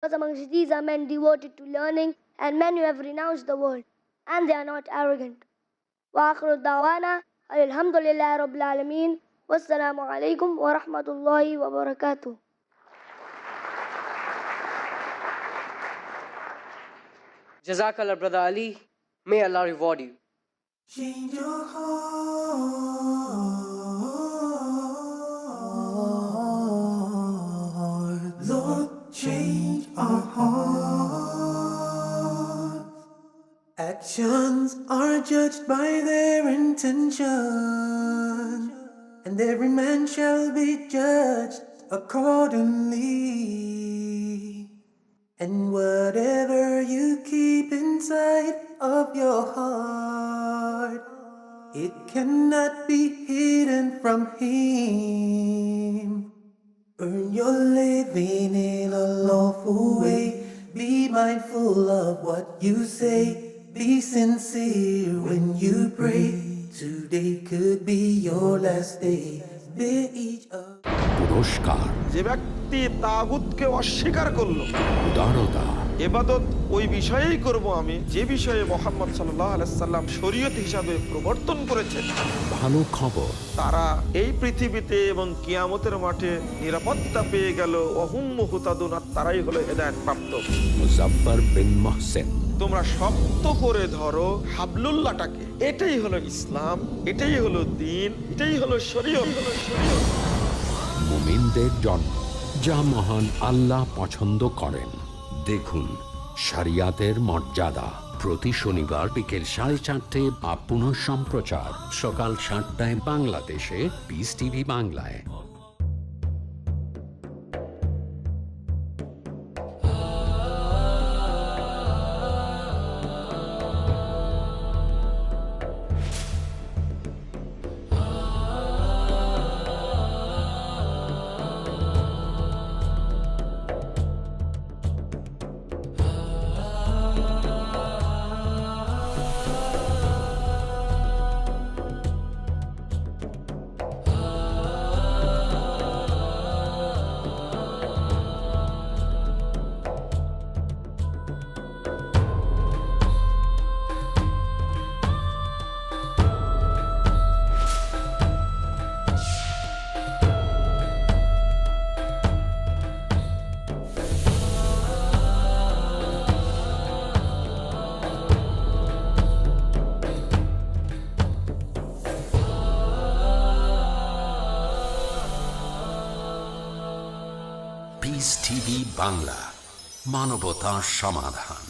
Because amongst these are men devoted to learning and men who have renounced the world, and they are not arrogant. وآخر الدعوانا الحمد لله رب العالمين والسلام عليكم ورحمة الله وبركاته Jazakallah, Brother Ali. May Allah reward you. Change your heart, Lord, change our hearts. Actions are judged by their intention, and every man shall be judged accordingly. And whatever you keep inside of your heart, it cannot be hidden from Him. Earn your living in a lawful way. Be mindful of what you say. Be sincere when you pray. Today could be your last day. Bear each other. পুরস্কার যে ব্যক্তি তাগুতকে অস্বীকার করল উদারতা এবাদত ওই বিষয়েই করব আমি যে বিষয়ে মোহাম্মদ সাল্লাহ আলাইসাল্লাম শরীয়ত হিসাবে প্রবর্তন করেছেন। ভালো খবর। তারা এই পৃথিবীতে এবং কিয়ামতের মাঠে নিরাপত্তা পেয়ে গেল। অহুম হুতাদুন আর তারাই হলো হেদায়ত প্রাপ্ত। মুজফর বিন মহসেন। তোমরা শক্ত করে ধরো হাবলুল্লাহটাকে। এটাই হলো ইসলাম এটাই হলো দিন এটাই হলো শরীয়ত হলো শরীয়ত। মুমিনদের জন্ম যা মহান আল্লাহ পছন্দ করেন। দেখুন, শরিয়াতের মর্যাদা। প্রতি শনিবার বিকেল সাড়ে চারটে বা পুনঃ সম্প্রচার সকাল সাতটায় বাংলাদেশে পিস টিভি বাংলায়। বাংলা মানবতা সমাধান।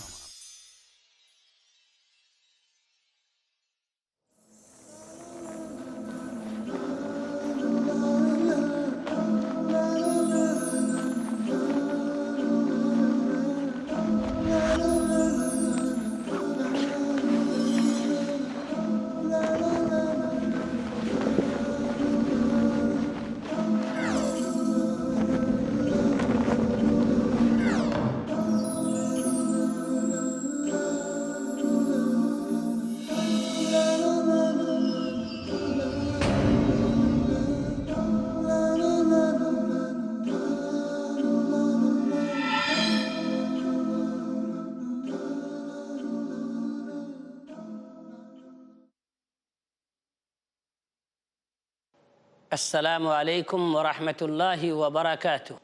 السلام عليكم ورحمة الله وبركاته.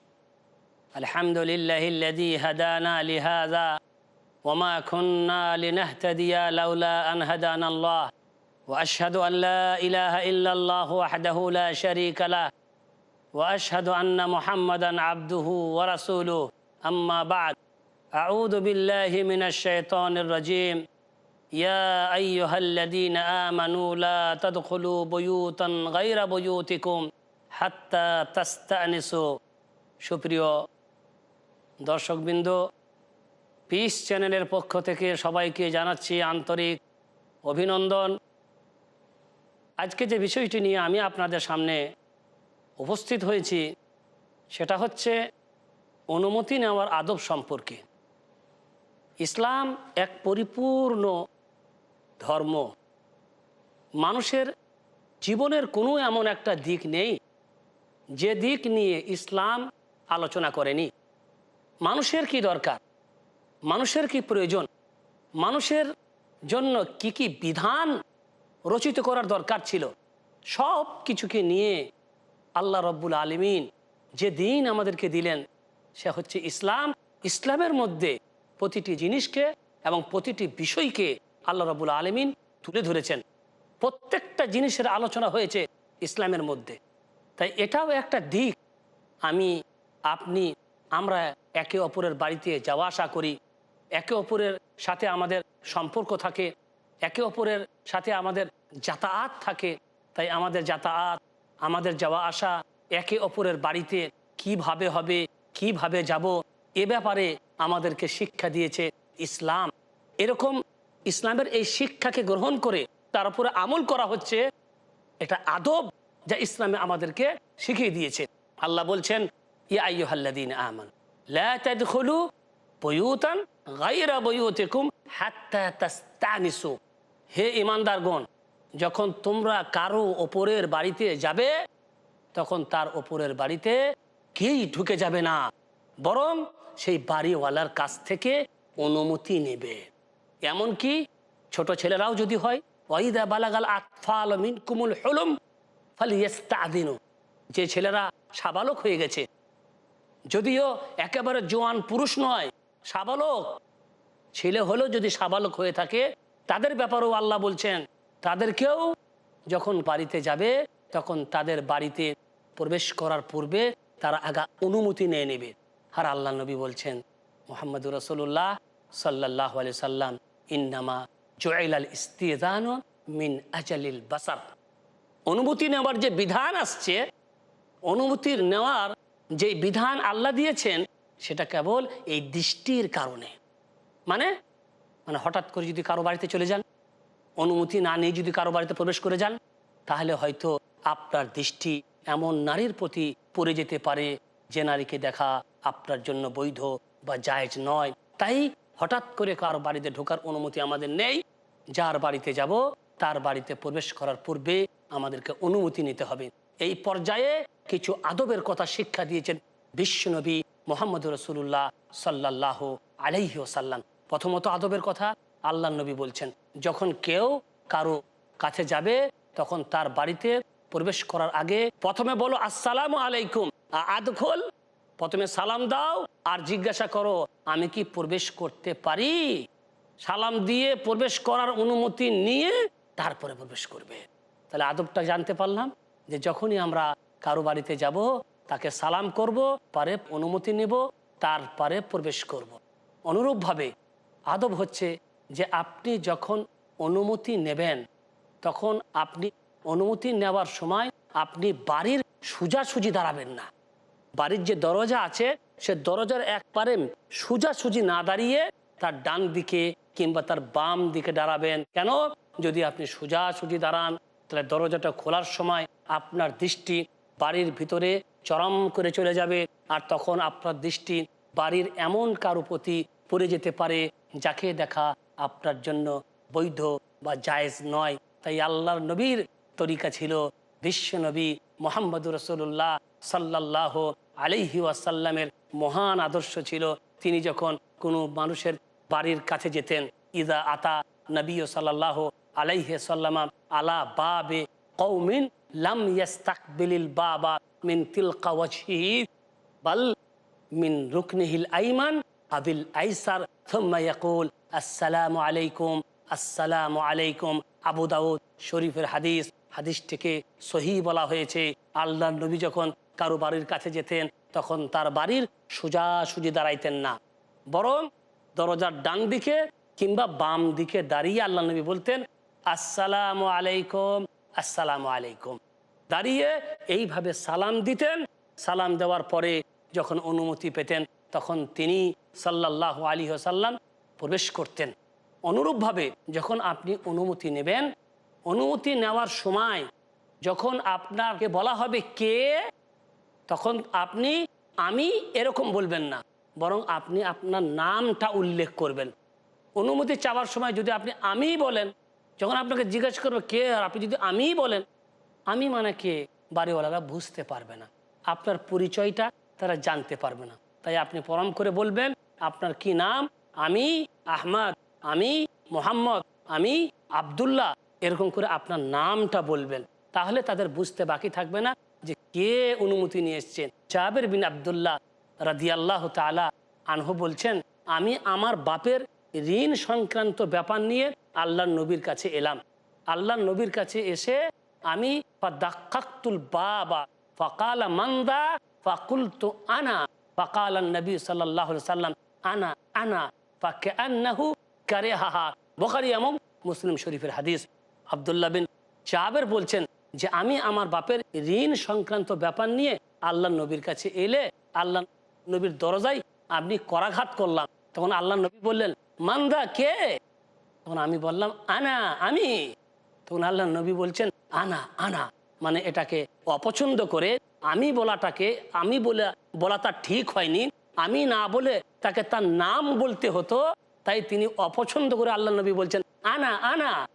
الحمد لله الذي هدانا لهذا وما كنا لنهتدي لولا أن هدانا الله. وأشهد أن لا إله إلا الله وحده لا شريك له. وأشهد أن محمدا عبده ورسوله. أما بعد أعوذ بالله من الشيطان الرجيم. يا أيها الذين آمنوا لا تدخلوا بيوتا غير بيوتكم حتى تستأنسوا সুপ্রিয় দর্শকবৃন্দ পিস চ্যানেলের পক্ষ থেকে সবাইকে জানাচ্ছি আন্তরিক অভিনন্দন আজকে যে বিষয়টি নিয়ে আমি আপনাদের সামনে উপস্থিত হয়েছি সেটা হচ্ছে অনুমতি নেওয়ার আদব সম্পর্কে ইসলাম এক পরিপূর্ণ ধর্ম। মানুষের জীবনের কোনো এমন একটা দিক নেই, যে দিক নিয়ে ইসলাম আলোচনা করেনি। মানুষের কি দরকার? মানুষের কি প্রয়োজন? মানুষের জন্য কি কি বিধান রচিত করার দরকার ছিল? সব কিছুকে নিয়ে আল্লাহ রব্বুল আলমিন যে দিন আমাদেরকে দিলেন, সে হচ্ছে ইসলাম। ইসলামের মধ্যে প্রতিটি জিনিসকে এবং প্রতিটি বিষয়কে আল্লাহ রব্বুল আলমিন তুলে ধরেছেন। প্রত্যেকটা জিনিসের আলোচনা হয়েছে ইসলামের মধ্যে। তাই এটাও একটা দিক। আমি, আপনি, আমরা একে অপরের বাড়িতে যাওয়া আসা করি। একে অপরের সাথে আমাদের সম্পর্ক থাকে। একে অপরের সাথে আমাদের যাতায়াত থাকে। তাই আমাদের যাতায়াত, আমাদের যাওয়া আসা, একে অপরের বাড়িতে কীভাবে হবে, কীভাবে যাব, এ ব্যাপারে আমাদেরকে শিক্ষা দিয়েছে ইসলাম। এরকম ইসলামের এই শিক্ষাকে গ্রহণ করে তার উপরে আমল করা হচ্ছে এটা আদব যা ইসলামে আমাদেরকে শিখিয়ে দিয়েছে। আল্লাহ বলছেন হে ঈমানদারগণ, যখন তোমরা কারও ওপরের বাড়িতে যাবে, তখন তার ওপরের বাড়িতে কেই ঢুকে যাবে না, বরং সেই বাড়িওয়ালার কাছ থেকে অনুমতি নেবে। এমনকি ছোট ছেলেরাও যদি হয় মিন যে ছেলেরা সাবালক হয়ে গেছে। যদিও একেবারে জোয়ান পুরুষ নয়, সাবালক। ছেলে হলেও যদি সাবালক হয়ে থাকে, তাদের ব্যাপারেও আল্লাহ বলছেন, তাদেরকেও যখন বাড়িতে যাবে, তখন তাদের বাড়িতে প্রবেশ করার পূর্বে তারা আগা অনুমতি নিয়ে নেবে। আর আল্লাহ নবী বলছেন মোহাম্মদ রসুল্লাহ সাল্লাহ আলি সাল্লাম ইন্নামা জোয়াইল আল ইস্তিদান মিন বাসার। অনুমতি নেওয়ার যে বিধান আসছে অনুমতির নেওয়ার যে বিধান আল্লাহ দিয়েছেন, সেটা কেবল এই দৃষ্টির কারণে। মানে? মানে হঠাৎ করে যদি কারও বাড়িতে চলে যান, অনুমতি না নিয়ে যদি কারও বাড়িতে প্রবেশ করে যান, তাহলে হয়তো আপনার দৃষ্টি এমন নারীর প্রতি পড়ে যেতে পারে যে নারীকে দেখা আপনার জন্য বৈধ বা জায়েজ নয়। তাই হঠাৎ করে কারও বাড়িতে ঢোকার অনুমতি আমাদের নেই। যার বাড়িতে যাব, তার বাড়িতে প্রবেশ করার পূর্বে আমাদেরকে অনুমতি নিতে হবে। এই পর্যায়ে কিছু আদবের কথা শিক্ষা দিয়েছেন বিশ্বনবী মোহাম্মদ রসুল্লাহ সাল্লাহ আলাইহি ওসাল্লাম প্রথমত আদবের কথা আল্লাহ নবী বলছেন, যখন কেউ কারও কাছে যাবে, তখন তার বাড়িতে প্রবেশ করার আগে প্রথমে বলো, আসসালাম আলাইকুম। আদখল প্রথমে সালাম দাও আর জিজ্ঞাসা করো, আমি কি প্রবেশ করতে পারি? সালাম দিয়ে প্রবেশ করার অনুমতি নিয়ে তারপরে প্রবেশ করবে। তাহলে আদবটা জানতে পারলাম যে যখনই আমরা কারও বাড়িতে যাব, তাকে সালাম করব, পারে অনুমতি নেব, তারপরে প্রবেশ করব। অনুরূপভাবে আদব হচ্ছে যে আপনি যখন অনুমতি নেবেন, তখন আপনি অনুমতি নেওয়ার সময় আপনি বাড়ির সোজাসুজি দাঁড়াবেন না। বাড়ির যে দরজা আছে, সে দরজার একবারে সোজাসুজি না দাঁড়িয়ে তার ডান দিকে কিংবা তার বাম দিকে দাঁড়াবেন। কেন? যদি আপনি সোজাসুজি দাঁড়ান, তাহলে দরজাটা খোলার সময় আপনার দৃষ্টি বাড়ির ভিতরে চরম করে চলে যাবে আর তখন আপনার দৃষ্টি বাড়ির এমন কারও প্রতি পড়ে যেতে পারে যাকে দেখা আপনার জন্য বৈধ বা জায়েজ নয়। তাই আল্লাহর নবীর তরিকা ছিল বিশ্ব নবী মোহাম্মদ রসুল্লাহ সাল্লাহ আলিহি ওয়াসাল্লামের মহান আদর্শ ছিল। তিনি যখন কোনো মানুষের বাড়ির কাছে যেতেন ইদা আতা নবী সাল্লাহ আলাইহে সাল্লামা আলা বাবে কৌমিন লাম ইয়াস্তাকবিলিল বাবা মিন তিলকা বাল মিন রুকনিহিল আইমান আবিল আইসার। থুম্মা ইয়াকুল, আসসালামু আলাইকুম আসসালামু আলাইকুম। আবু দাউদ শরীফের হাদিস, হাদিসটিকে সহি বলা হয়েছে। আল্লাহ নবী যখন কারও বাড়ির কাছে যেতেন, তখন তার বাড়ির সোজা সুজি দাঁড়াইতেন না। বরং দরজার ডান দিকে কিংবা বাম দিকে দাঁড়িয়ে আল্লাহ নবী বলতেন, আসসালামু আলাইকুম আসসালামু আলাইকুম। দাঁড়িয়ে এইভাবে সালাম দিতেন। সালাম দেওয়ার পরে যখন অনুমতি পেতেন, তখন তিনি সাল্লাহ আলী সাল্লাম প্রবেশ করতেন। অনুরূপভাবে যখন আপনি অনুমতি নেবেন, অনুমতি নেওয়ার সময় যখন আপনাকে বলা হবে কে তখন আপনি, আমি এরকম বলবেন না। বরং আপনি আপনার নামটা উল্লেখ করবেন। অনুমতি চাওয়ার সময় যদি আপনি আমি বলেন, যখন আপনাকে জিজ্ঞেস করবে কে আর আপনি যদি আমি বলেন, আমি মানে কে বাড়িওয়ালারা বুঝতে পারবে না। আপনার পরিচয়টা তারা জানতে পারবে না। তাই আপনি পরম করে বলবেন, আপনার কি নাম? আমি আহমদ, আমি মোহাম্মদ, আমি আবদুল্লাহ, এরকম করে আপনার নামটা বলবেন। তাহলে তাদের বুঝতে বাকি থাকবে না। যে কে অনুমতি নিয়ে এসছেন? জাবের বিন আবদুল্লাহ রাদিয়াল্লাহ তালা আনহু বলছেন, আমি আমার বাপের ঋণ সংক্রান্ত ব্যাপার নিয়ে আল্লাহ নবীর কাছে এলাম। আল্লাহ নবীর কাছে এসে আমি বাবা, ফকালা মান্দা ফাকুল তো আনা, ফকাল নবী সাল্লাহ সাল্লাম আনা আনা ফাকে আন্নাহু কারে হাহা বখারি এবং মুসলিম শরীফের হাদিস। আবদুল্লাহ বিন চাবের বলছেন যে আমি আমার বাপের ঋণ সংক্রান্ত ব্যাপার নিয়ে আল্লাহ নবীর কাছে এলে আল্লাহ নবীর দরজায় আপনি করাঘাত করলাম। তখন আল্লাহ নবী বললেন মান্দা কে? তখন আমি বললাম, আনা, আমি। তখন আল্লাহ নবী বলছেন, আনা আনা। মানে এটাকে অপছন্দ করে আমি বলাটাকে, আমি বলে বলাটা ঠিক হয়নি। আমি না বলে তাকে তার নাম বলতে হতো, তাই তিনি অপছন্দ করে আল্লাহ নবী বলছেন, আনা আনা।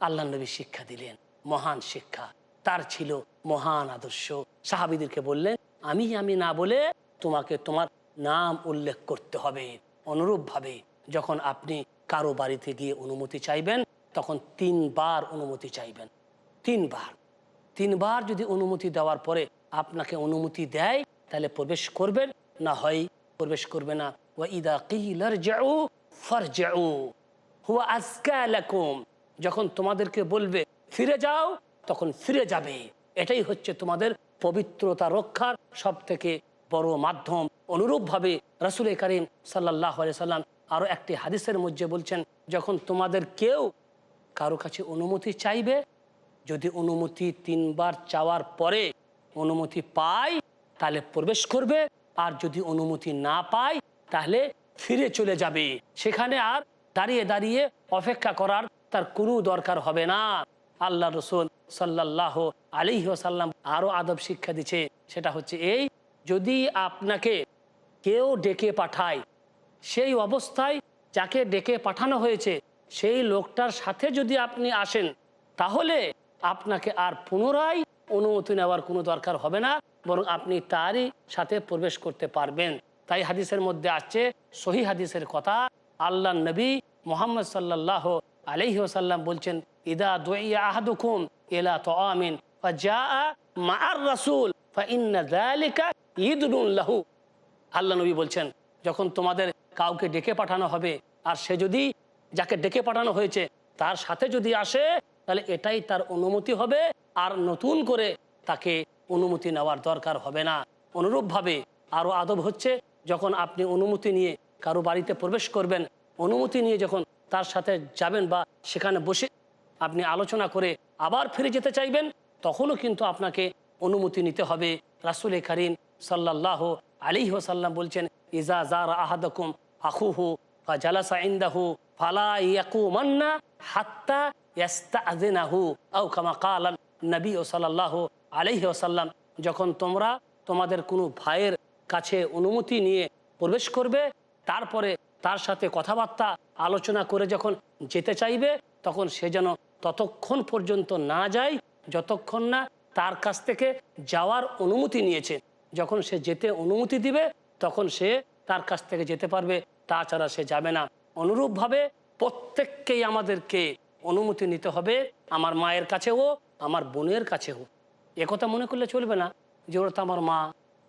আল্লাহ নবী শিক্ষা দিলেন, মহান শিক্ষা। তার ছিল মহান আদর্শ। সাহাবিদেরকে বললেন, আমি আমি না বলে তোমাকে তোমার নাম উল্লেখ করতে হবে। অনুরূপভাবে যখন আপনি কারও বাড়িতে গিয়ে অনুমতি চাইবেন, তখন তিনবার অনুমতি চাইবেন। তিনবার। তিনবার যদি অনুমতি দেওয়ার পরে আপনাকে অনুমতি দেয়, তাহলে প্রবেশ করবেন। না হয় প্রবেশ করবে না। ও ইদা কিলার যাও ফার যাও হুয়া আজকা যখন তোমাদেরকে বলবে, ফিরে যাও তখন ফিরে যাবে। এটাই হচ্ছে তোমাদের পবিত্রতা রক্ষার সব থেকে বড় মাধ্যম। অনুরূপভাবে রাসুল করিম সাল্লাহ সাল্লাম আরও একটি হাদিসের মধ্যে বলছেন, যখন তোমাদের কেউ কারও কাছে অনুমতি চাইবে, যদি অনুমতি তিনবার চাওয়ার পরে অনুমতি পায়, তাহলে প্রবেশ করবে। আর যদি অনুমতি না পায়, তাহলে ফিরে চলে যাবে। সেখানে আর দাঁড়িয়ে দাঁড়িয়ে অপেক্ষা করার তার কোনো দরকার হবে না। আল্লাহ রসুল সাল্লাহ আলী সাল্লাম আরও আদব শিক্ষা দিচ্ছে, সেটা হচ্ছে এই, যদি আপনাকে কেউ ডেকে পাঠায়, সেই অবস্থায় যাকে ডেকে পাঠানো হয়েছে, সেই লোকটার সাথে যদি আপনি আসেন, তাহলে আপনাকে আর পুনরায় অনুমতি নেওয়ার কোনো দরকার হবে না, বরং আপনি তারই সাথে প্রবেশ করতে পারবেন। তাই হাদিসের মধ্যে আসছে, সহি হাদিসের কথা আল্লাহ নবী মোহাম্মদ সাল্লাহ আলহি ওসাল্লাম বলছেন, ইদা দোয়া আহাদুকুম এলা তো আমিন রাসুল লাহু। আল্লাহ নবী বলছেন, যখন তোমাদের কাউকে ডেকে পাঠানো হবে, আর সে যদি যাকে ডেকে পাঠানো হয়েছে, তার সাথে যদি আসে, তাহলে এটাই তার অনুমতি হবে, আর নতুন করে তাকে অনুমতি নেওয়ার দরকার হবে না। অনুরূপভাবে আরও আদব হচ্ছে, যখন আপনি অনুমতি নিয়ে কারও বাড়িতে প্রবেশ করবেন, অনুমতি নিয়ে যখন তার সাথে যাবেন বা সেখানে বসে আপনি আলোচনা করে আবার ফিরে যেতে চাইবেন, তখনও কিন্তু আপনাকে অনুমতি নিতে হবে। রাসুল করিম সাল্লাহ আলী সাল্লাম বলছেন, ইজা জার আহাদকুম আখুহু বা ফালা ইয়াকু মান্না হাত্তা নবী ও সাল্লাহ আলাইহি ওসাল্লাম যখন তোমরা তোমাদের কোনো ভাইয়ের কাছে অনুমতি নিয়ে প্রবেশ করবে, তারপরে তার সাথে কথাবার্তা, আলোচনা করে যখন যেতে চাইবে, তখন সে যেন ততক্ষণ পর্যন্ত না যায়, যতক্ষণ না তার কাছ থেকে যাওয়ার অনুমতি নিয়েছে। যখন সে যেতে অনুমতি দিবে, তখন সে তার কাছ থেকে যেতে পারবে, তাছাড়া সে যাবে না। অনুরূপভাবে প্রত্যেককেই আমাদেরকে অনুমতি নিতে হবে, আমার মায়ের কাছেও আমার বোনের কাছেও একথা মনে করলে চলবে না যে ওরা তো আমার মা,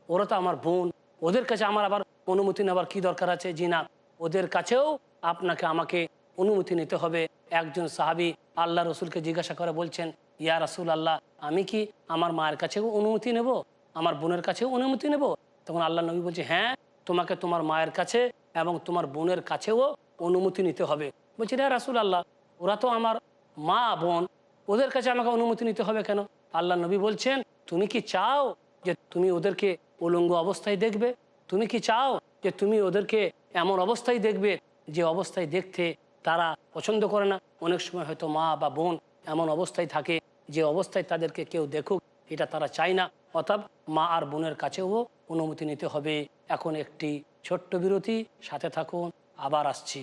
ওরা তো আমার বোন, ওদের কাছে আমার আবার অনুমতি নেওয়ার কি দরকার আছে? জি না। ওদের কাছেও আপনাকে, আমাকে অনুমতি নিতে হবে। একজন সাহাবি আল্লাহ রসুলকে জিজ্ঞাসা করে বলছেন, ইয়া রাসুল আল্লাহ আমি কি আমার মায়ের কাছেও অনুমতি নেব? আমার বোনের কাছেও অনুমতি নেব? তখন আল্লাহ নবী বলছে হ্যাঁ তোমাকে তোমার মায়ের কাছে এবং তোমার বোনের কাছেও অনুমতি নিতে হবে। বলছি রে রাসুল আল্লাহ ওরা তো আমার মা, বোন, ওদের কাছে আমাকে অনুমতি নিতে হবে কেন? আল্লাহ নবী বলছেন, তুমি কি চাও যে তুমি ওদেরকে উলঙ্গ অবস্থায় দেখবে? তুমি কি চাও যে তুমি ওদেরকে এমন অবস্থায় দেখবে যে অবস্থায় দেখতে তারা পছন্দ করে না। অনেক সময় হয়তো মা বা বোন এমন অবস্থায় থাকে যে অবস্থায় তাদেরকে কেউ দেখুক, এটা তারা চায় না। অর্থাৎ মা আর বোনের কাছেও অনুমতি নিতে হবে। এখন একটি ছোট্ট বিরতি, সাথে থাকুন, আবার আসছি।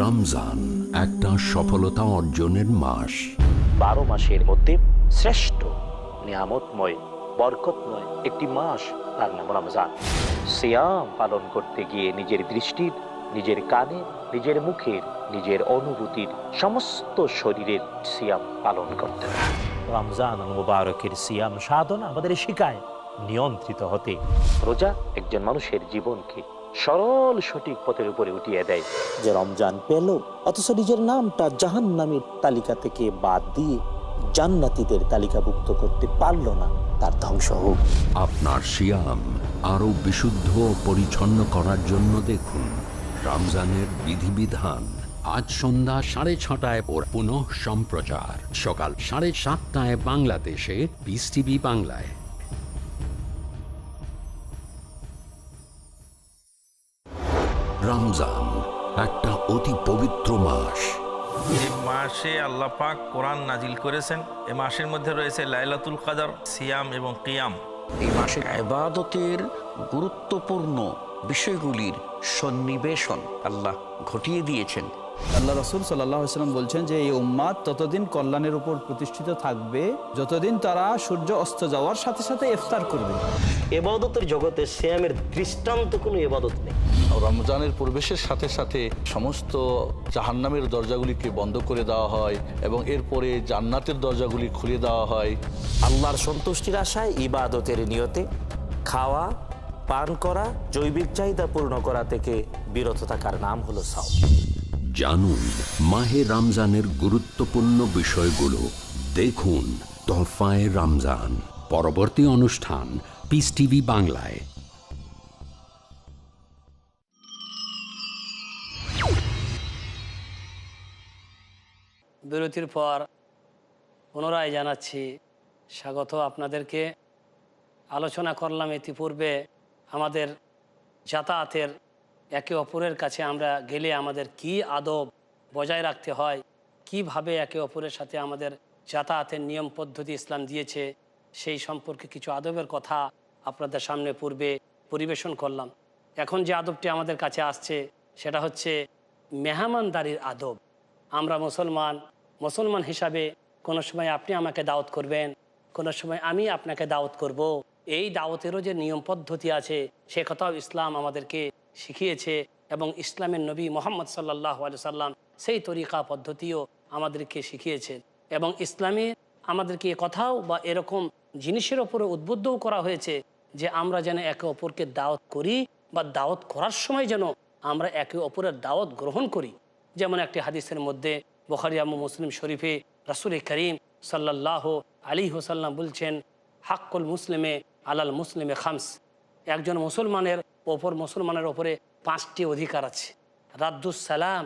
রমজান একটা সফলতা অর্জনের মাস। বারো মাসের মধ্যে শ্রেষ্ঠ নিয়ামতময় বরকতময় একটি মাস তার নাম রমজান। সিয়াম পালন করতে গিয়ে নিজের দৃষ্টির নিজের কানে নিজের মুখের নিজের অনুভূতির সমস্ত শরীরের সিয়াম পালন করতে হবে। রমজান মুবারকের সিয়াম সাধনা আমাদের শেখায় নিয়ন্ত্রিত হতে। রোজা একজন মানুষের জীবনকে সরল সঠিক পথের উপরে উঠিয়ে দেয়। যে রমজান পেল অথচ নিজের নামটা জাহান নামের তালিকা থেকে বাদ দিয়ে জান্নাতীদের তালিকাভুক্ত করতে পারল না তার ধ্বংস হোক। আপনার সিয়াম আরও বিশুদ্ধ পরিচ্ছন্ন করার জন্য দেখুন রমজানের বিধিবিধান আজ সন্ধ্যা সাড়ে ছটায় ওর পুনঃ সম্প্রচার। সকাল সাড়ে সাতটায় বাংলাদেশে পিস টিভি বাংলায়। রমজান একটা অতি পবিত্র মাস। এই মাসে আল্লাহ পাক কোরআন নাজিল করেছেন। এ মাসের মধ্যে রয়েছে লাইলাতুল কাদার সিয়াম এবং কিয়াম। এই মাসে আবাদতের গুরুত্বপূর্ণ বিষয়গুলির সন্নিবেশন আল্লাহ ঘটিয়ে দিয়েছেন। আল্লাহ রসুল সাল্লাম বলছেন যে এই উম্মাদ ততদিন কল্যাণের উপর প্রতিষ্ঠিত থাকবে যতদিন তারা সূর্য অস্ত যাওয়ার সাথে সাথে ইফতার করবে। এবাদতের জগতে শ্যামের দৃষ্টান্ত কোনো এবাদত নেই। রমজানের প্রবেশের সাথে সাথে সমস্ত জাহান্নামের দরজাগুলিকে বন্ধ করে দেওয়া হয় এবং এরপরে জান্নাতের দরজাগুলি খুলে দেওয়া হয়। আল্লাহর সন্তুষ্টির আশায় ইবাদতের নিয়তে খাওয়া পান করা জৈবিক চাহিদা পূর্ণ করা থেকে বিরত থাকার নাম হলো সাও জানুন মাহে রমজানের গুরুত্বপূর্ণ বিষয়গুলো। দেখুন তোহফায় রমজান। পরবর্তী অনুষ্ঠান পিস টিভি বাংলায়। বিরতির পর পুনরায় জানাচ্ছি, স্বাগত আপনাদেরকে। আলোচনা করলাম ইতিপূর্বে আমাদের যাতায়াতের একে অপরের কাছে আমরা গেলে আমাদের কি আদব বজায় রাখতে হয়, কীভাবে একে অপরের সাথে আমাদের যাতায়াতের নিয়ম পদ্ধতি ইসলাম দিয়েছে, সেই সম্পর্কে কিছু আদবের কথা আপনাদের সামনে পূর্বে পরিবেশন করলাম। এখন যে আদবটি আমাদের কাছে আসছে, সেটা হচ্ছে মেহমানদারির আদব। আমরা মুসলমান মুসলমান হিসাবে কোনো সময় আপনি আমাকে দাওয়াত করবেন, কোনো সময় আমি আপনাকে দাওয়াত করব। এই দাওয়াতেরও যে নিয়ম পদ্ধতি আছে, সে কথাও ইসলাম আমাদেরকে শিখিয়েছে এবং ইসলামের নবী মোহাম্মদ সাল্লাহ আলি সাল্লাম সেই তরিকা পদ্ধতিও আমাদেরকে শিখিয়েছে এবং ইসলামে আমাদেরকে কথাও বা এরকম জিনিসের ওপরে উদ্বুদ্ধও করা হয়েছে যে আমরা যেন একে অপরকে দাওয়াত করি বা দাওয়াত করার সময় যেন আমরা একে অপরের দাওয়াত গ্রহণ করি যেমন একটি হাদিসের মধ্যে বখারিয়ামু মুসলিম শরীফে রাসুল করিম সাল্লাহ আলী হোসাল্লাম বলছেন, হাক্কুল মুসলিমে আলাল মুসলিমে খামস। একজন মুসলমানের ওপর মুসলমানের ওপরে পাঁচটি অধিকার আছে। রাদ্দুস সালাম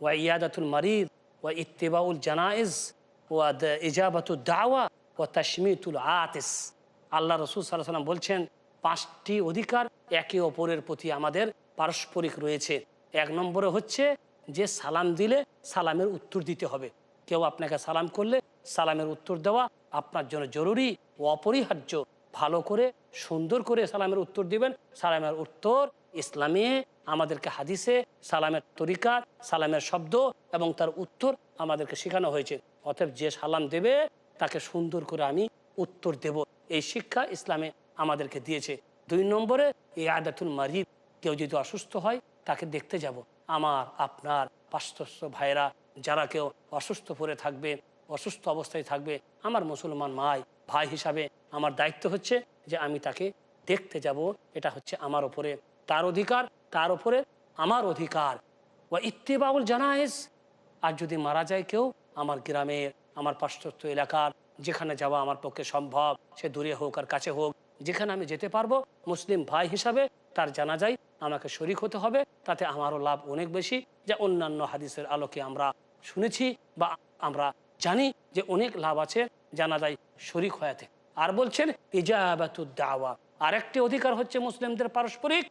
ওয়া ইয়াদাতুল মারিদ ওয়া ইত্তেবাউল জানাইজ ওয়া ইজাবাতুল দাওয়া ও তাসমিতুল আতিস। আল্লাহ রসুল সাল্লাহ সাল্লাম বলছেন, পাঁচটি অধিকার একে অপরের প্রতি আমাদের পারস্পরিক রয়েছে। এক নম্বরে হচ্ছে যে সালাম দিলে সালামের উত্তর দিতে হবে। কেউ আপনাকে সালাম করলে সালামের উত্তর দেওয়া আপনার জন্য জরুরি ও অপরিহার্য। ভালো করে, সুন্দর করে সালামের উত্তর দিবেন। সালামের উত্তর ইসলামে, আমাদেরকে হাদিসে, সালামের তরিকা, সালামের শব্দ এবং তার উত্তর আমাদেরকে শেখানো হয়েছে। অতএব যে সালাম দেবে, তাকে সুন্দর করে আমি উত্তর দেব। এই শিক্ষা ইসলামে আমাদেরকে দিয়েছে। দুই নম্বরে এই আদাতুল মারিদ। কেউ যদি অসুস্থ হয়, তাকে দেখতে যাব। আমার, আপনার পাশ্চস্য ভাইরা যারা কেউ অসুস্থ পড়ে থাকবে, অসুস্থ অবস্থায় থাকবে, আমার মুসলমান মাই, ভাই হিসাবে আমার দায়িত্ব হচ্ছে যে আমি তাকে দেখতে যাব। এটা হচ্ছে আমার ওপরে তার অধিকার, তার ওপরে আমার অধিকার। ও ইত্তে ইত্তেবাউল জানায়েস আর যদি মারা যায় কেউ, আমার গ্রামের আমার পাশ্চাত্য এলাকার, যেখানে যাওয়া আমার পক্ষে সম্ভব, সে দূরে হোক আর কাছে হোক, যেখানে আমি যেতে পারব, মুসলিম ভাই হিসাবে তার জানা যায় আমাকে শরিক হতে হবে। তাতে আমারও লাভ অনেক বেশি। যা অন্যান্য হাদিসের আলোকে আমরা শুনেছি বা আমরা জানি যে অনেক লাভ আছে জানা যায় শরিক হয়াতে আর বলছেন, ইজাবাতু দাওয়া। আরেকটি অধিকার হচ্ছে মুসলিমদের পারস্পরিক,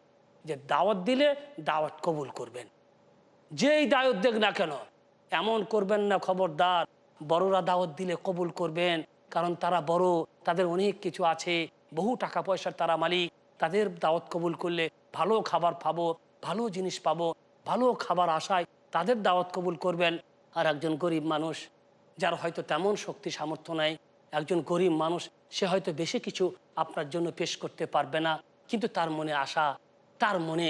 যে দাওয়াত দিলে দাওয়াত কবুল করবেন। যেই দায়ত দেখ না কেন, এমন করবেন না খবরদার। বড়রা দাওয়াত দিলে কবুল করবেন, কারণ তারা বড়, তাদের অনেক কিছু আছে, বহু টাকা পয়সার তারা মালিক। তাদের দাওয়াত কবুল করলে ভালো খাবার পাবো, ভালো জিনিস পাবো, ভালো খাবার আশায় তাদের দাওয়াত কবুল করবেন। আর একজন গরিব মানুষ যার হয়তো তেমন শক্তি সামর্থ্য নাই, একজন গরিব মানুষ সে হয়তো বেশি কিছু আপনার জন্য পেশ করতে পারবে না, কিন্তু তার মনে আশা, তার মনে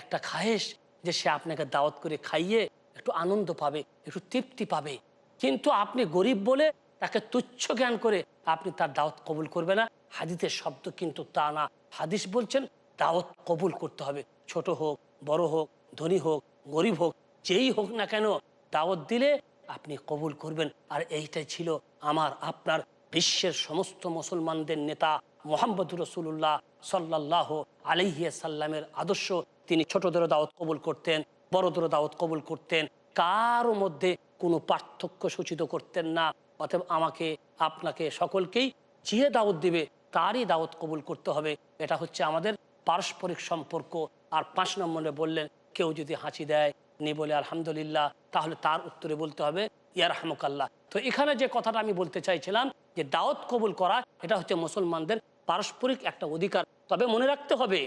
একটা খায়েশ যে সে আপনাকে দাওয়াত করে খাইয়ে একটু আনন্দ পাবে, একটু তৃপ্তি পাবে। কিন্তু আপনি গরিব বলে তাকে তুচ্ছ জ্ঞান করে আপনি তার দাওয়াত কবুল করবে না। হাদিসের শব্দ কিন্তু তা না। হাদিস বলছেন, দাওয়াত কবুল করতে হবে। ছোট হোক, বড় হোক, ধনী হোক, গরিব হোক, যেই হোক না কেন, দাওয়াত দিলে আপনি কবুল করবেন। আর এইটাই ছিল আমার, আপনার বিশ্বের সমস্ত মুসলমানদের নেতা মোহাম্মদ রসুল্লাহ সাল্লাহ আলহিয়া সাল্লামের আদর্শ। তিনি ছোটদের দাওয়াত কবুল করতেন বড়দের দাওয়াত কবুল করতেন। কারও মধ্যে কোনো পার্থক্য সূচিত করতেন না। অতএব আমাকে, আপনাকে সকলকেই যে দাওয়াত দিবে তারই দাওয়াত কবুল করতে হবে। এটা হচ্ছে আমাদের পারস্পরিক সম্পর্ক। আর পাঁচ নম্বরে বললেন, কেউ যদি হাঁচি দেয় নি বলে আলহামদুলিল্লাহ, তাহলে তার উত্তরে বলতে হবে ইয়ার হামকাল্লাহ তো এখানে যে কথাটা আমি বলতে চাইছিলাম, যে দাওয়াত কবুল করা, এটা হচ্ছে মুসলমানদের পারস্পরিক একটা অধিকার। তবে মনে রাখতে হবে,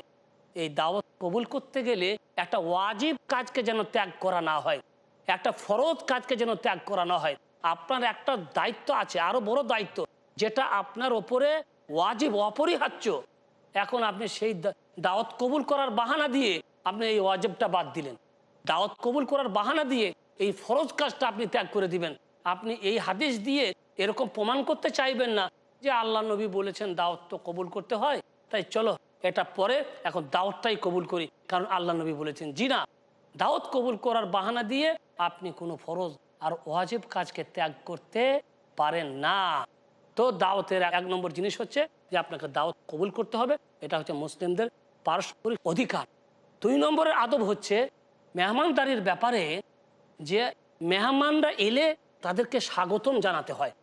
এই দাওয়াত কবুল করতে গেলে একটা ওয়াজিব কাজকে যেন ত্যাগ করা না হয়, একটা ফরজ কাজকে যেন ত্যাগ করা না হয়। আপনার একটা দায়িত্ব আছে, আরও বড় দায়িত্ব, যেটা আপনার ওপরে ওয়াজিব, অপরিহার্য। এখন আপনি সেই দাওয়াত কবুল করার বাহানা দিয়ে আপনি এই ওয়াজিবটা বাদ দিলেন। দাওয়াত কবুল করার বাহানা দিয়ে এই ফরজ কাজটা আপনি ত্যাগ করে দিবেন। আপনি এই হাদিস দিয়ে এরকম প্রমাণ করতে চাইবেন না যে আল্লাহ নবী বলেছেন দাওয়াত তো কবুল করতে হয়, তাই চলো এটা পরে এখন দাওয়াতটাই কবুল করি। কারণ আল্লাহ নবী বলেছেন, জি না, দাওয়াত কবুল করার বাহানা দিয়ে আপনি কোনো ফরজ আর ওয়াজিব কাজকে ত্যাগ করতে পারেন না। তো দাওয়াতের এক নম্বর জিনিস হচ্ছে যে আপনাকে দাওয়াত কবুল করতে হবে। এটা হচ্ছে মুসলিমদের পারস্পরিক অধিকার। দুই নম্বরের আদব হচ্ছে মেহমানদারির ব্যাপারে যে মেহমানরা এলে তাদেরকে স্বাগতম জানাতে হয়,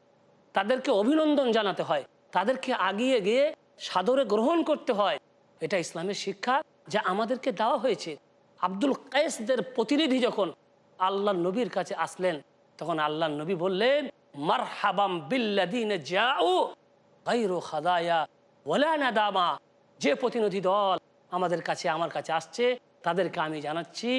তাদেরকে অভিনন্দন জানাতে হয়, তাদেরকে আগিয়ে গিয়ে সাদরে গ্রহণ করতে হয়। এটা ইসলামের শিক্ষা যা আমাদেরকে দেওয়া হয়েছে। আব্দুল কায়েসদের প্রতিনিধি যখন আল্লাহ নবীর কাছে আসলেন, তখন আল্লাহ নবী বললেন মার হাবাম বিল্লাদিন যে প্রতিনিধি দল আমাদের কাছে, আমার কাছে আসছে, তাদেরকে আমি জানাচ্ছি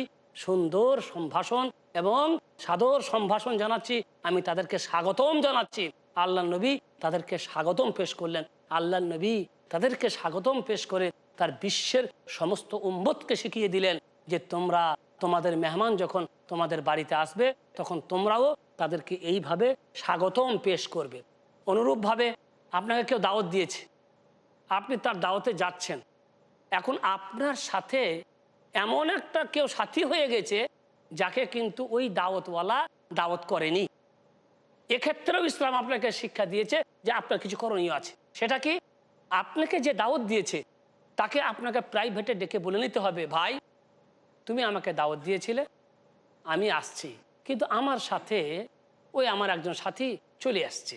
সুন্দর সম্ভাষণ এবং সাদর সম্ভাষণ জানাচ্ছি। আমি তাদেরকে স্বাগতম জানাচ্ছি। আল্লাহ নবী তাদেরকে স্বাগতম পেশ করলেন। আল্লাহ নবী তাদেরকে স্বাগতম পেশ করে তার বিশ্বের সমস্ত উম্মতকে শিখিয়ে দিলেন যে তোমরা তোমাদের মেহমান যখন তোমাদের বাড়িতে আসবে, তখন তোমরাও তাদেরকে এইভাবে স্বাগতম পেশ করবে। অনুরূপভাবে আপনাকে কেউ দাওয়াত দিয়েছে। আপনি তার দাওয়াতে যাচ্ছেন। এখন আপনার সাথে এমন একটা কেউ সাথী হয়ে গেছে, যাকে কিন্তু ওই দাওয়াতওয়ালা দাওয়াত করেনি। এক্ষেত্রেও ইসলাম আপনাকে শিক্ষা দিয়েছে যে আপনার কিছু করণীয় আছে। সেটা কি? আপনাকে যে দাওয়াত দিয়েছে, তাকে আপনাকে প্রাইভেটে ডেকে বলে নিতে হবে, ভাই, তুমি আমাকে দাওয়াত দিয়েছিলে আমি আসছি। কিন্তু আমার সাথে ওই আমার একজন সাথী চলে আসছে।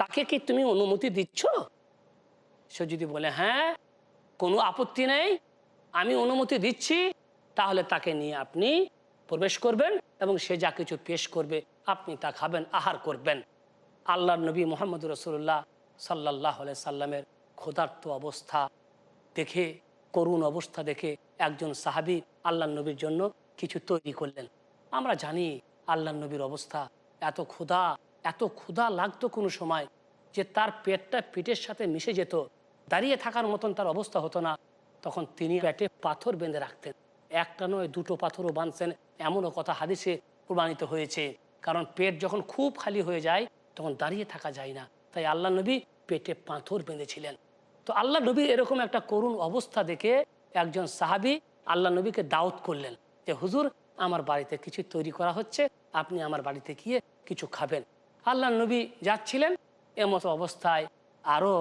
তাকে কি তুমি অনুমতি দিচ্ছ? সে যদি বলে হ্যাঁ কোনো আপত্তি নেই, আমি অনুমতি দিচ্ছি, তাহলে তাকে নিয়ে আপনি প্রবেশ করবেন এবং সে যা কিছু পেশ করবে, আপনি তা খাবেন, আহার করবেন। আল্লাহ নবী মোহাম্মদ রসুল্লাহ সাল্লাহ সাল্লামের ক্ষুধার্ত অবস্থা দেখে, করুণ অবস্থা দেখে একজন সাহাবি আল্লাহ নবীর জন্য কিছু তৈরি করলেন। আমরা জানি আল্লাহ নবীর অবস্থা। এত ক্ষুধা এত ক্ষুধা লাগতো কোনো সময় যে তার পেটটা পেটের সাথে মিশে যেত। দাঁড়িয়ে থাকার মতন তার অবস্থা হতো না। তখন তিনি পেটে পাথর বেঁধে রাখতেন। একটা নয়, দুটো পাথরও বাঁধছেন। এমনও কথা হাদিসে প্রমাণিত হয়েছে। কারণ পেট যখন খুব খালি হয়ে যায়, তখন দাঁড়িয়ে থাকা যায় না। তাই আল্লাহ নবী পেটে পাথর বেঁধেছিলেন। তো আল্লাহ নবী এরকম একটা করুণ অবস্থা দেখে একজন সাহাবি আল্লাহ নবীকে দাওয়াত করলেন যে, হুজুর আমার বাড়িতে কিছু তৈরি করা হচ্ছে, আপনি আমার বাড়িতে গিয়ে কিছু খাবেন। আল্লাহ নবী যাচ্ছিলেন, এমতো অবস্থায় আরও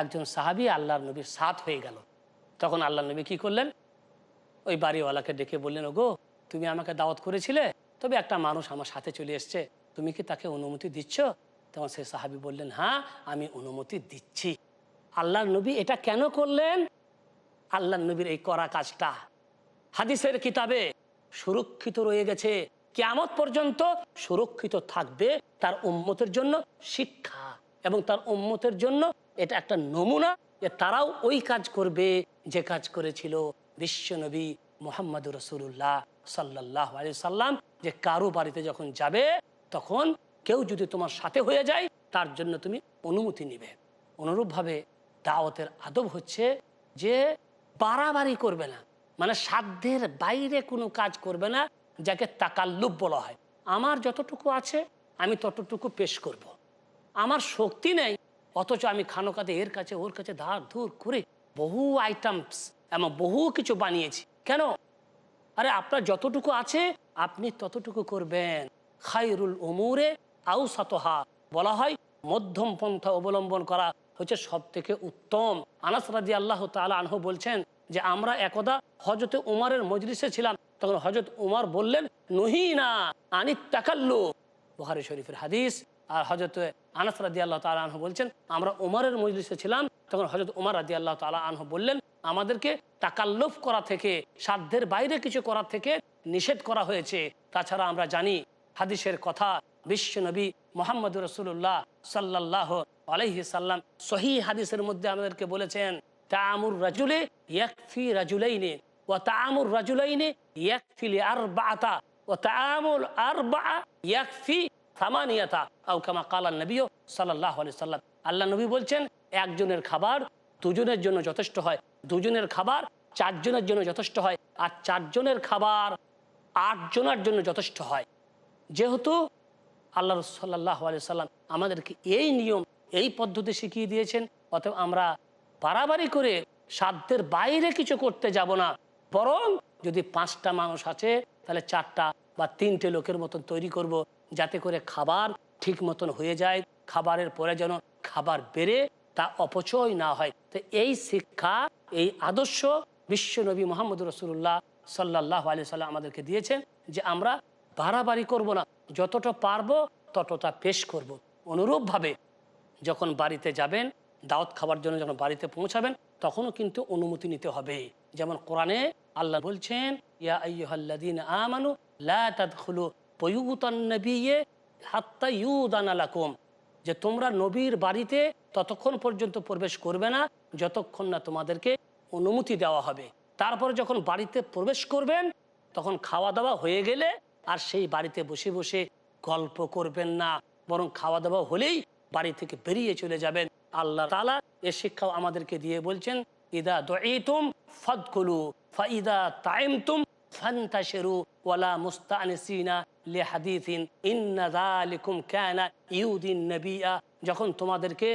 একজন সাহাবি আল্লাহর নবীর সাথ হয়ে গেল। তখন আল্লাহ নবী কি করলেন? ওই বাড়িওয়ালাকে ডেকে বললেন, ওগো, তুমি আমাকে দাওয়াত করেছিলে, তবে একটা মানুষ আমার সাথে চলে এসছে, তুমি কি তাকে অনুমতি দিচ্ছ? তখন সে সাহাবি বললেন হ্যাঁ আমি অনুমতি দিচ্ছি। আল্লাহ নবী এটা কেন করলেন? আল্লাহ নবীর এই করা কাজটা হাদিসের কিতাবে সুরক্ষিত রয়ে গেছে। কেমত পর্যন্ত সুরক্ষিত থাকবে তার উম্মতের জন্য শিক্ষা এবং তার উম্মতের জন্য এটা একটা নমুনা যে তারাও ওই কাজ করবে যে কাজ করেছিল বিশ্বনবী মোহাম্মদ রসুল্লাহ সাল্লাহ আলি সাল্লাম। যে কারও বাড়িতে যখন যাবে, তখন কেউ যদি তোমার সাথে হয়ে যায়, তার জন্য তুমি অনুমতি নিবে। অনুরূপভাবে দাওয়াতের আদব হচ্ছে যে বাড়াবাড়ি করবে না। মানে সাধ্যের বাইরে কোনো কাজ করবে না, যাকে তাকাল্লুপ বলা হয়। আমার যতটুকু আছে, আমি ততটুকু পেশ করব। আমার শক্তি নেই, অথচ আমি খানোকাতে এর কাছে, ওর কাছে ধার ধুর করে বহু আইটেমস এবং বহু কিছু বানিয়েছি। কেন? আরে আপনার যতটুকু আছে, আপনি ততটুকু করবেন। খাইরুল উমুরে আউ সাতহা বলা হয়, মধ্যম পন্থা অবলম্বন করা হচ্ছে সব থেকে উত্তম। আনাস রাজি আল্লাহ তালা আনহ বলছেন যে আমরা একদা হজরত উমারের মজলিসে ছিলাম, তখন হজরত উমার বললেন নহি না আনি তাকাল্লু বুহারি শরীফের হাদিস। আর হজরত আনাস রাদি আল্লাহ তালা আনহু বলছেন, আমরা উমারের মজলিসে ছিলাম। তখন হজরত উমার রাদি আল্লাহ তালা আনহু বললেন, আমাদেরকে তাকাল্লুফ করা থেকে, সাধ্যের বাইরে কিছু করার থেকে নিষেধ করা হয়েছে। তাছাড়া আমরা জানি, হাদিসের কথা বিশ্ব নবী মোহাম্মদ রসুল্লাহ সাল্লাহ আলহি সাল্লাম সহি হাদিসের মধ্যে আমাদেরকে বলেছেন তামুর রাজুলে ইয়াকফি রাজুলাইনে ও তামুর রাজুলাইনে ইয়াকফিলি আর বাতা ও তামুল আর বা ইয়াকফি থামানিয়াতা আউ কামা কালান নবীও সাল্লাহ আলি সাল্লাম। আল্লাহ নবী বলছেন, একজনের খাবার দুজনের জন্য যথেষ্ট হয়, দুজনের খাবার চারজনের জন্য যথেষ্ট হয়, আর চারজনের খাবার আটজনের জন্য যথেষ্ট হয়। যেহেতু আল্লাহ সাল্লাহ আলি সাল্লাম আমাদেরকে এই নিয়ম, এই পদ্ধতি শিখিয়ে দিয়েছেন, অতএব আমরা বাড়াবাড়ি করে সাধ্যের বাইরে কিছু করতে যাব না। বরং যদি পাঁচটা মানুষ আছে, তাহলে চারটা বা তিনটে লোকের মতন তৈরি করব, যাতে করে খাবার ঠিক মতন হয়ে যায়, খাবারের পরে যেন খাবার বেড়ে তা অপচয় না হয়। তো এই শিক্ষা, এই আদর্শ বিশ্বনবী মোহাম্মদ রসুল্লাহ সাল্লাহ আলি সাল্লাম আমাদেরকে দিয়েছেন যে আমরা বাড়াবাড়ি করব না। যতটা পারব ততটা পেশ করব। অনুরূপভাবে যখন বাড়িতে যাবেন দাওয়াত খাবার জন্য যখন বাড়িতে পৌঁছাবেন, তখনও কিন্তু অনুমতি নিতে হবে। যেমন কোরআনে আল্লাহ বলছেন যে তোমরা নবীর বাড়িতে ততক্ষণ পর্যন্ত প্রবেশ করবে না, যতক্ষণ না তোমাদেরকে অনুমতি দেওয়া হবে। তারপরে যখন বাড়িতে প্রবেশ করবেন, তখন খাওয়া দাওয়া হয়ে গেলে আর সেই বাড়িতে বসে বসে গল্প করবেন না, বরং খাওয়া দাওয়া হলেই বাড়ি থেকে বেরিয়ে চলে যাবেন। আল্লাহ তালা এ শিক্ষাও আমাদেরকে দিয়ে বলছেন, ইদা দইতুম ফদকুলু, ফাইদা তাইমতুম ফান্তাশিরু ওয়ালা মুস্তানিসিনা লিহাদিসিন, ইন্না যালিকুম কানা ইউদিন নবিয়া। যখন তোমাদেরকে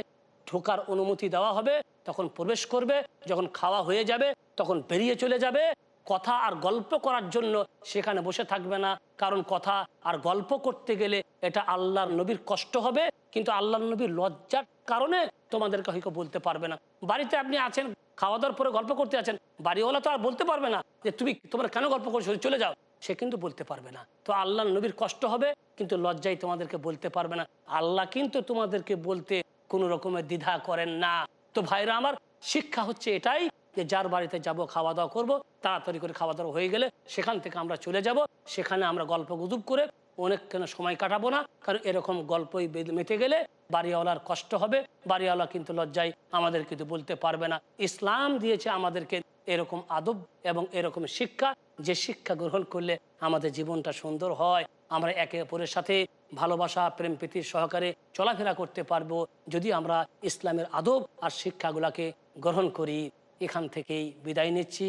ঢোকার অনুমতি দেওয়া হবে, তখন প্রবেশ করবে, যখন খাওয়া হয়ে যাবে, তখন বেরিয়ে চলে যাবে কথা আর গল্প করার জন্য সেখানে বসে থাকবে না। কারণ কথা আর গল্প করতে গেলে এটা আল্লাহর নবীর কষ্ট হবে। কিন্তু আল্লাহর নবীর লজ্জার কারণে তোমাদেরকে হয়তো বলতে পারবে না। বাড়িতে আপনি আছেন খাওয়া দাওয়ার পরে গল্প করতে আছেন, বাড়িওয়ালা তো আর বলতে পারবে না যে তুমি তোমরা কেন গল্প করছ চলে যাও। সে কিন্তু বলতে পারবে না। তো আল্লাহ নবীর কষ্ট হবে, কিন্তু লজ্জাই তোমাদেরকে বলতে পারবে না। আল্লাহ কিন্তু তোমাদেরকে বলতে কোনো রকমের দ্বিধা করেন না। তো ভাইরা আমার, শিক্ষা হচ্ছে এটাই যে যার বাড়িতে যাব খাওয়া দাওয়া করব তাড়াতাড়ি করে খাওয়া দাওয়া হয়ে গেলে সেখান থেকে আমরা চলে যাব। সেখানে আমরা গল্প গুজব করে অনেক কেন সময় কাটাবো না, কারণ এরকম গল্পই মেতে গেলে বাড়িওয়ালার কষ্ট হবে। বাড়িওয়ালা কিন্তু লজ্জায় আমাদের কিন্তু বলতে পারবে না। ইসলাম দিয়েছে আমাদেরকে এরকম আদব এবং এরকম শিক্ষা। যে শিক্ষা গ্রহণ করলে আমাদের জীবনটা সুন্দর হয়। আমরা একে অপরের সাথে ভালোবাসা, প্রেম প্রীতির সহকারে চলাফেরা করতে পারব। যদি আমরা ইসলামের আদব আর শিক্ষাগুলাকে গ্রহণ করি, এখান থেকেই বিদায় নিচ্ছি।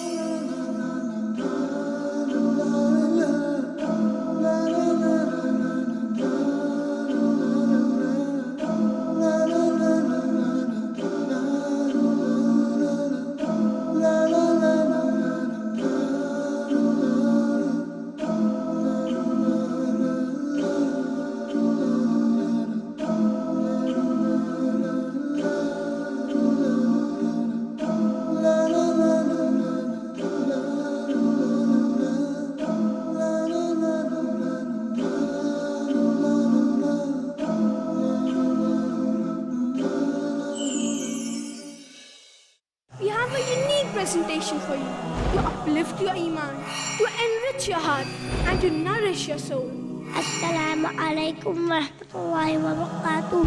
warahmatullahi wabarakatuh.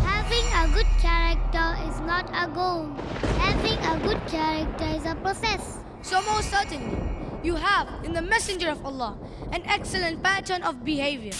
Having a good character is not a goal. Having a good character is a process. So, most certainly, you have in the Messenger of Allah an excellent pattern of behavior.